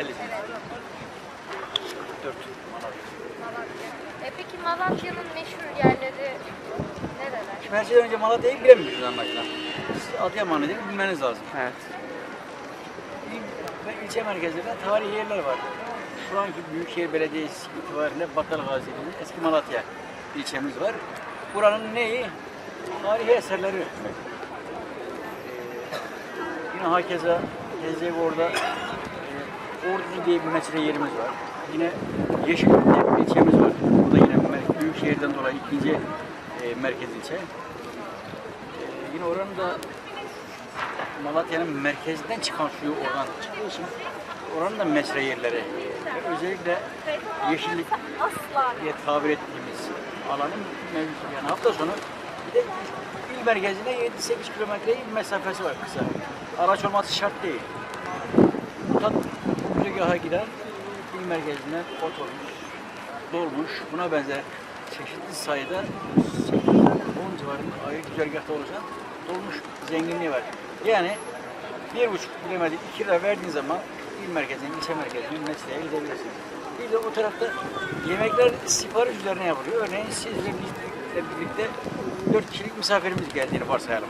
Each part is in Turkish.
Yereliyiz. Dört. E peki Malatya'nın meşhur yerleri nereler? Şimdi her şeyden önce Malatya'yı bilemiyoruz anlaşılan. Siz Adıyaman'ı değil bilmeniz lazım. Evet. İl ve ilçe merkezlerinde tarihi yerler var. Şu anki Büyükşehir Belediyesi itibariyle Battal Gazi'nin eski Malatya ilçemiz var. Buranın neyi? Tarihi eserleri. Ee, yine hakeza Gezecek orada Orducu diye bir mesire yerimiz var. Yine Yeşil diye bir ilçemiz var. Bu da yine mer- Büyükşehir'den dolayı ikinci e, merkez ilçe. E, yine oranın da Malatya'nın merkezinden çıkan suyu oradan çıktığı için oranın da mesire yerleri ve özellikle yeşillik diye tabir ettiğimiz alanın mevcut. Yani hafta sonu bir de il merkezine 7-8 kilometre mesafesi var kısa. Araç olması şart değil. Tat güzergaha giden il merkezine oturmuş, dolmuş, buna benzer çeşitli sayıda 8-10 civarında ayrı güzergahta oluşan dolmuş zenginliği var. Yani bir buçuk kilometre, iki lira verdiğin zaman il merkezine, ilçe merkezine, mesleğe gidebilirsiniz. Bir de o tarafta yemekler sipariş üzerine yapılıyor. Örneğin sizle bizle birlikte dört kişilik misafirimiz geldiğini varsayalım.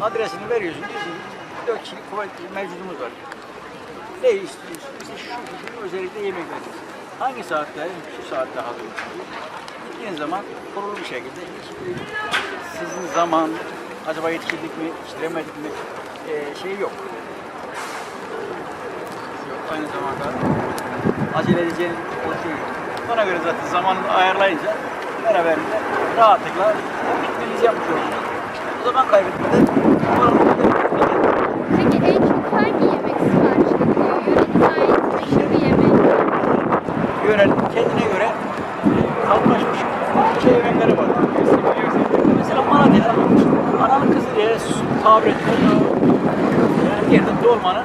Adresini veriyorsun, diyorsun dört kişilik kuvvetli mevcudumuz var. Ne istiyorsun? İşte şu kişinin özellikle yemek vereceğiz. Hangi saatte? Şu saatte hazır olsun. Gittiğiniz zaman kurulu bir şekilde sizin zaman acaba yetiştirdik mi, yetiştiremedik mi ee, şey yok. Yok. Aynı zamanda acele edeceğiniz o şey yok. Ona göre zaten zamanını ayarlayınca beraberinde rahatlıkla bitmenizi yapmış olursunuz. O zaman kaybetmeden Peki en çok hangi yemek sipariş ediliyor? Yörenize ait meşhur bir yemek. yönel kendine göre e, kalklaşmış şey yemekleri var. Mesela Malatya'da tabir edilir. Yani yerde dolmanın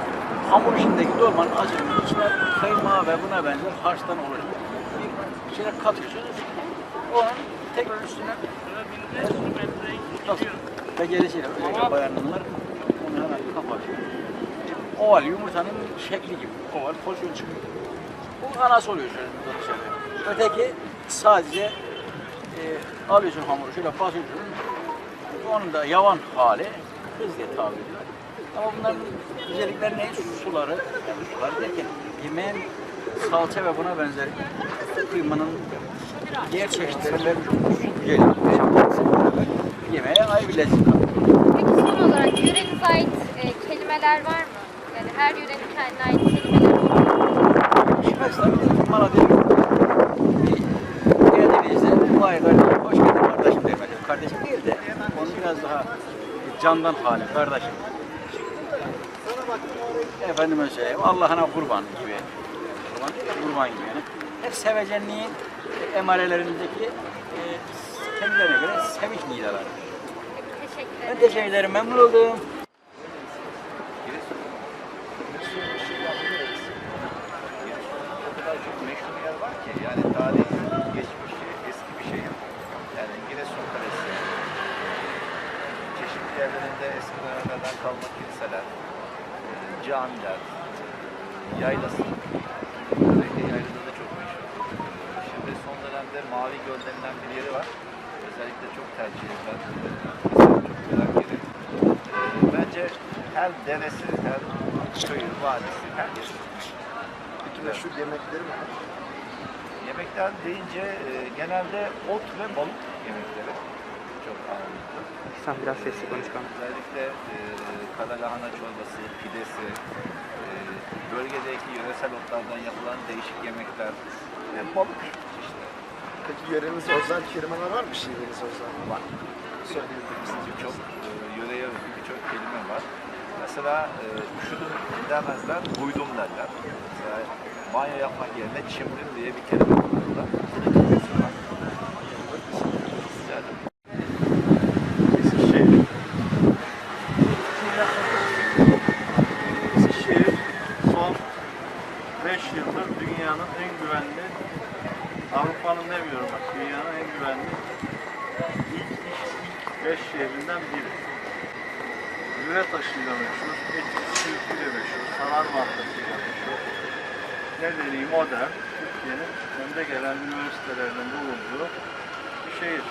hamur içindeki dolmanın acının içine kıyma ve buna benzer harçtan oluşan bir içine katıyorsunuz. Onun tekrar üstüne Nasıl? Becerisiyle özellikle bayanlar onu hemen kapatıyor. Oval yumurtanın şekli gibi. Oval pozisyon çıkıyor. Bu anası oluyor şöyle dışarıda. Öteki sadece e, alıyorsun hamuru şöyle basıyorsun. Onun da yavan hali kız diye tabir ediyor. Ama bunların özellikleri ne? Suları, yani suları derken yemeğin salça ve buna benzer kıymanın diğer çeşitleri vermiş olduğu güzel. Yemeğe ayrı bir lezzet. Peki son olarak yörenize ait e, kelimeler var mı? Yani her yörenin kendine ait kelimeleri var mı? Şimdi mesela bir Malatya bir geldiğinizde vay kardeşim hoş geldin kardeşim demek. Kardeşim değil de onu biraz daha candan hali kardeşim. Efendime söyleyeyim Allah'ına kurban gibi. Kurban kurban gibi yani. Hep sevecenliğin emarelerindeki e, kendilerine göre sevinç nidaları. Teşekkür Ben ederim. teşekkür ederim. Memnun oldum. o kadar çok meşhur yer var ki yani tarihi, geçmişi, eski bir şehir. Yani Giresun Kalesi, çeşitli yerlerinde eski dönemlerden kalma kiliseler, e, camiler, yaylası. Özellikle yaylada da çok meşhur. Şimdi son dönemde Mavi Göl denilen bir yeri var. Özellikle çok tercih edilen, çok merak yeri. E, Bence her deresi, her köyü, vadisi, her yeri Peki meşhur yemekleri mi? Yemekler deyince e, genelde ot ve balık yemekleri çok. Sen biraz sesli konuş kanka. Özellikle e, kara lahana çorbası, pidesi, e, bölgedeki yöresel otlardan yapılan değişik yemekler ve balık işte Peki yörenizde özel kelimeler var mı şiiriniz özel? var. Söyleyebilir misiniz? Birçok e, yöreye özgü birçok kelime var. Mesela e, üşüdüm demezler, uydum derler. Mesela banyo yapmak yerine çimdim diye bir kelime kullanırlar. Dünyanın en güvenli, Avrupa'nın demiyorum bak, dünyanın en güvenli ilk, ilk 5 şehrinden biri. devre taşıyla meşhur, etkili silkiyle meşhur, sanar markasıyla meşhur. Medeni, modern, Türkiye'nin önde gelen üniversitelerinin bulunduğu bir şehir.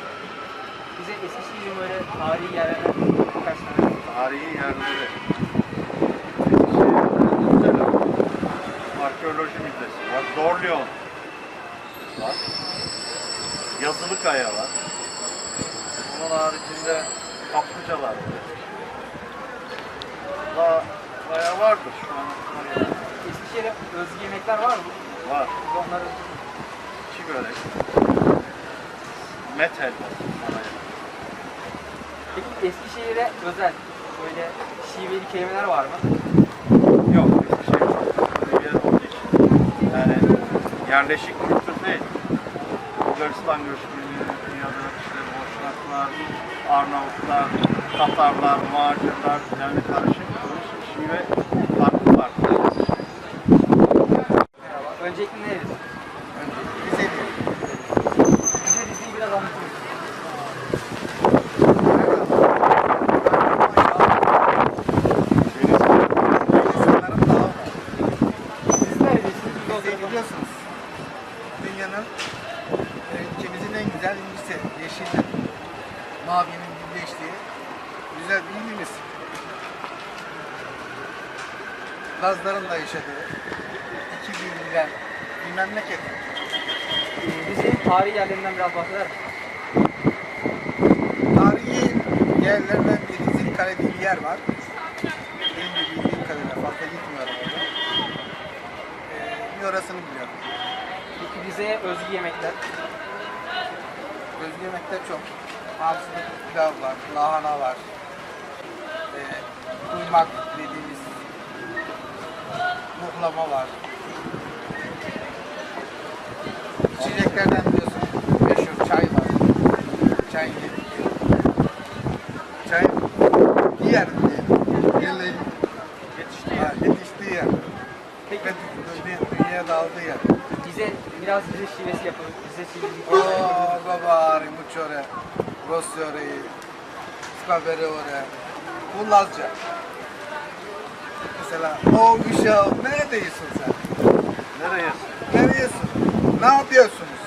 Bize Eskişehir'in böyle tarihi yerlerden birkaç tane Tarihi yerleri. Eskişehir'de mesela arkeoloji müzesi var, Dorleon var, Yazılıkaya var. Onun haricinde kaplıcalar var. Daha bayağı vardır şu an. Eskişehir'e özgü yemekler var mı? Var. Biz onları İki börek. Met helvası. sana Peki Eskişehir'e özel böyle şiveli kelimeler var mı? Yok, Eskişehir çok böyle bir yer olduğu için. Yani yerleşik kültür değil. Bulgaristan göçmeni, dünyada işte Boşnaklar, Arnavutlar, Tatarlar, Macirler, yani karışık bir şive farklı farklı. Merhaba. Öncelikle nerelisin? Bize Bize diziyi biraz anlatır mısın? insanların dağı var. Siz neredesiniz? Biz o Bize zaman- biliyorsunuz. Dünyanın e, ülkemizin en güzel incisi. Yeşille. Mavinin birleştiği güzel bir ilimiz. Lazların da yaşadığı iki birbirinden bir memleket. Bize tarihi yerlerinden biraz bahseder misin? Tarihi yerlerden biri Zilkale diye bir yer var. Benim de bildiğim kadarıyla fazla gitmiyorum orada. Ee, bir orasını biliyorum. Peki bize özgü yemekler. Özgü yemekler çok. Hamsılık pilav var, lahana var. Kuymak dediğimiz muhlama var. İçeceklerden biliyorsun meşhur çay var. Çay yedik. Çay yer diyelim. Yerle Yetişti ha, yetiştiği yer. Peki Ve dü- dünyaya dağıldığı yer. bize biraz bize şivesi yapalım. Bize şiveli Oh, babari, mucho ore, rosso ore, Lazca. Mesela, o uşağım neredeyiz sen? Nereye? Neredesin? Ne yapıyorsunuz?